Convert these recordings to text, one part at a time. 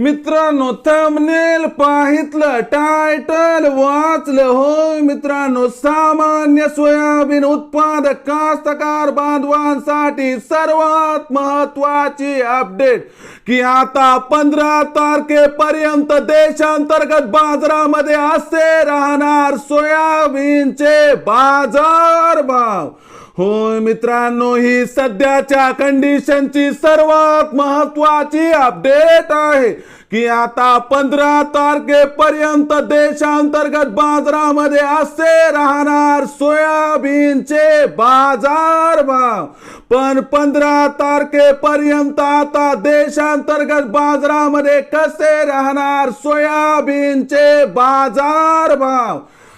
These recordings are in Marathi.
मित्रांनो थंबनेल पाहितलं टायटल वाचलं होय मित्रांनो सामान्य सोयाबीन उत्पादक कास्तकार बांधवांसाठी सर्वात महत्वाची अपडेट की आता पंधरा तारखेपर्यंत देशांतर्गत बाजारामध्ये असे राहणार सोयाबीनचे बाजार भाव होय मित्रांनो ही सध्याच्या कंडिशनची सर्वात महत्वाची अपडेट आहे की आता पंधरा तारखेपर्यंत देशांतर्गत बाजारामध्ये असे राहणार सोयाबीनचे बाजार भाव. पण पंधरा तारखेपर्यंत आता देशांतर्गत बाजारामध्ये कसे राहणार सोयाबीनचे बाजार भाव?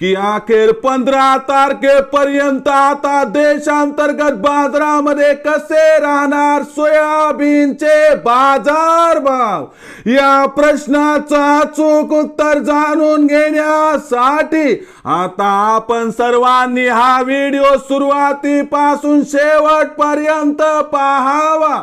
की अखेर पंधरा तारखेपर्यंत आता देशांतर्गत बाजारामध्ये कसे राहणार सोयाबीनचे बाजार भाव? या प्रश्नाचा अचूक उत्तर जाणून घेण्यासाठी आता आपण सर्वांनी हा व्हिडिओ सुरुवातीपासून शेवटपर्यंत पाहावा.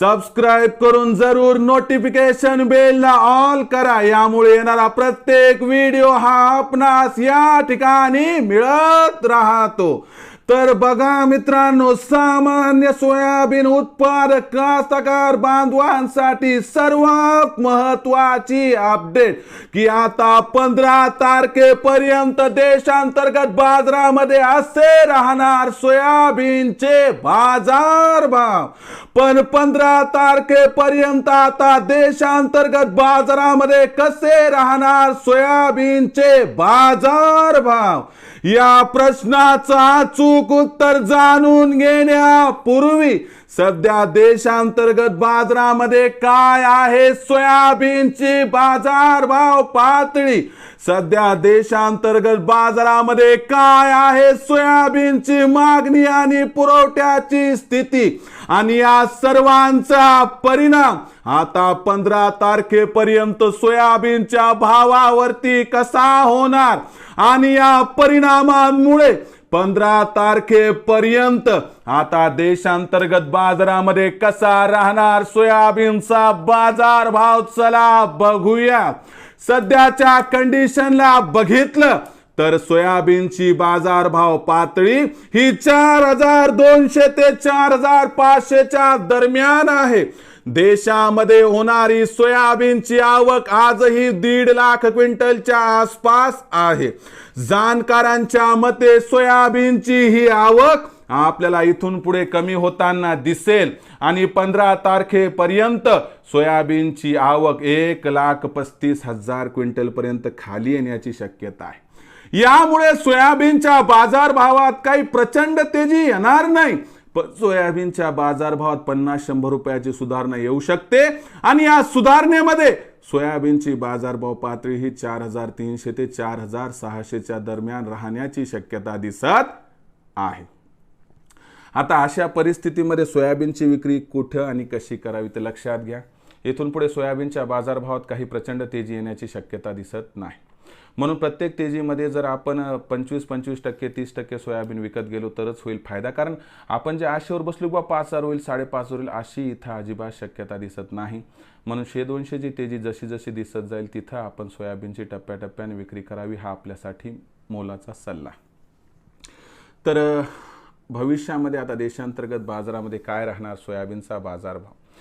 सबस्क्राईब करून जरूर नोटिफिकेशन बेलला ऑल करा. यामुळे येणारा प्रत्येक व्हिडिओ हा आपणास या ठिकाणी मिळत राहतो. तर बघा मित्रांनो सामान्य सोयाबीन उत्पादक कास्तकार बांधवांसाठी सर्वात महत्वाची अपडेट की आता पंधरा तारखेपर्यंत देशांतर्गत बाजारामध्ये असे राहणार सोयाबीनचे बाजार भाव. पण पंधरा तारखेपर्यंत आता देशांतर्गत बाजारामध्ये कसे राहणार सोयाबीनचे बाजार भाव? या प्रश्नाचा अचूक उत्तर जाणून घेण्यापूर्वी सध्या देशांतर्गत बाजारामध्ये काय आहे? सोयाबीनची बाजारभाव पातळी. सध्या देशांतर्गत बाजारामध्ये काय आहे? सोयाबीनची मागणी आणि पुरवठ्याची स्थिती आणि या सर्वांचा परिणाम. आता पंधरा तारखेपर्यंत सोयाबीनच्या भावावरती कसा होणार? आणि या परिणामांमुळे पंधरा तारखेपर्यंत आता देशांतर्गत बाजारामध्ये कसा राहणार सोयाबीनचा बाजार भाव चला बघूया. सध्याच्या कंडिशनला बघितलं तर सोयाबीनची बाजारभाव पातळी ही चार हजार दोनशे ते चार हजार पाचशेच्या दरम्यान आहे. देशामध्ये होणारी सोयाबीनची आवक आजही दीड लाख क्विंटलच्या आसपास आहे. जाणकारांच्या मते सोयाबीनची ही आवक आपल्याला इथून पुढे कमी होताना दिसेल आणि पंधरा तारखेपर्यंत सोयाबीनची आवक एक लाख पस्तीस हजार क्विंटलपर्यंत खाली येण्याची शक्यता आहे. यामुळे सोयाबीनच्या बाजारभावात काही प्रचंड तेजी येणार नाही. सोयाबीनच्या बाजारभावात पन्नास शंभर रुपयाची सुधारणा येऊ शकते. आणि या सुधारणेमध्ये सोयाबीनची बाजारभाव पातळी ही चार हजार तीनशे ते चार हजार सहाशेच्या दरम्यान राहण्याची शक्यता दिसत आहे. आता अशा परिस्थितीमध्ये सोयाबीनची विक्री कुठं आणि कशी करावी ते लक्षात घ्या. येथून पुढे सोयाबीनच्या बाजारभावात काही प्रचंड तेजी येण्याची शक्यता दिसत नाही. म्हणून प्रत्येक तेजीमध्ये जर आपण पंचवीस पंचवीस टक्के तीस टक्के सोयाबीन विकत गेलो तरच होईल फायदा. कारण आपण जे आशेवर बसलो बा पाच हजार होईल साडेपाच होईल अशी इथं अजिबात शक्यता दिसत नाही. म्हणून शे दोनशेची तेजी जशी जशी दिसत जाईल तिथं आपण सोयाबीनची टप्प्याटप्प्याने विक्री करावी हा आपल्यासाठी मोलाचा सल्ला. तर भविष्यामध्ये आता देशांतर्गत बाजारामध्ये काय राहणार? सोयाबीनचा बाजारभाव.